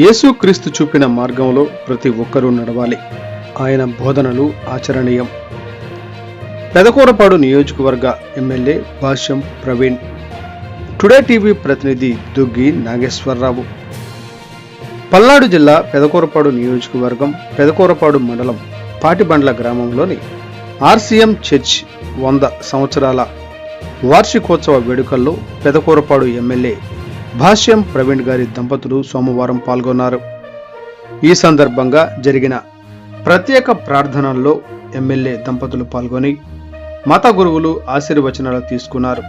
యేసుక్రీస్తు చూపిన మార్గంలో ప్రతి ఒక్కరూ నడవాలి. ఆయన బోధనలు ఆచరణీయం. పెదకూరపాడు నియోజకవర్గ MLA Bhashyam Praveen. Today TV ప్రతినిధి దుగ్గి నాగేశ్వరరావు. పల్నాడు జిల్లా పెదకూరపాడు నియోజకవర్గం పెదకూరపాడు మండలం పాటిబండ్ల గ్రామంలోని ఆర్సీఎం చర్చ్ వంద సంవత్సరాల వార్షికోత్సవ వేడుకల్లో పెదకూరపాడు ఎమ్మెల్యే భాష్యం ప్రవీణ్ గారి దంపతులు సోమవారం పాల్గొన్నారు. ఈ సందర్భంగా జరిగిన ప్రత్యేక ప్రార్థనల్లో ఎమ్మెల్యే దంపతులు పాల్గొని మత గురువులు ఆశీర్వచనాలు తీసుకున్నారు.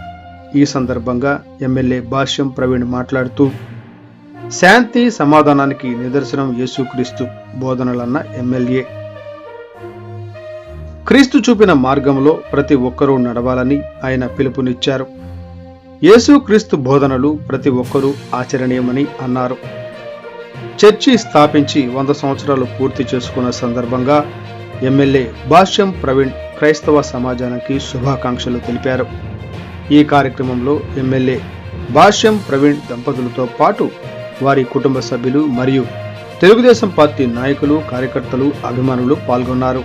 ఈ సందర్భంగా ఎమ్మెల్యే భాష్యం ప్రవీణ్ మాట్లాడుతూ శాంతి సమాధానానికి నిదర్శనం యేసుక్రీస్తు బోధనలన్న ఎమ్మెల్యే. క్రీస్తు చూపిన మార్గంలో ప్రతి ఒక్కరూ నడవాలని ఆయన పిలుపునిచ్చారు. యేసుక్రీస్తు బోధనలు ప్రతి ఒక్కరూ ఆచరణీయమని అన్నారు. చర్చి స్థాపించి వంద సంవత్సరాలు పూర్తి చేసుకున్న సందర్భంగా ఎమ్మెల్యే భాష్యం ప్రవీణ్ క్రైస్తవ సమాజానికి శుభాకాంక్షలు తెలిపారు. ఈ కార్యక్రమంలో ఎమ్మెల్యే భాష్యం ప్రవీణ్ దంపతులతో పాటు వారి కుటుంబ సభ్యులు మరియు తెలుగుదేశం పార్టీ నాయకులు కార్యకర్తలు అభిమానులు పాల్గొన్నారు.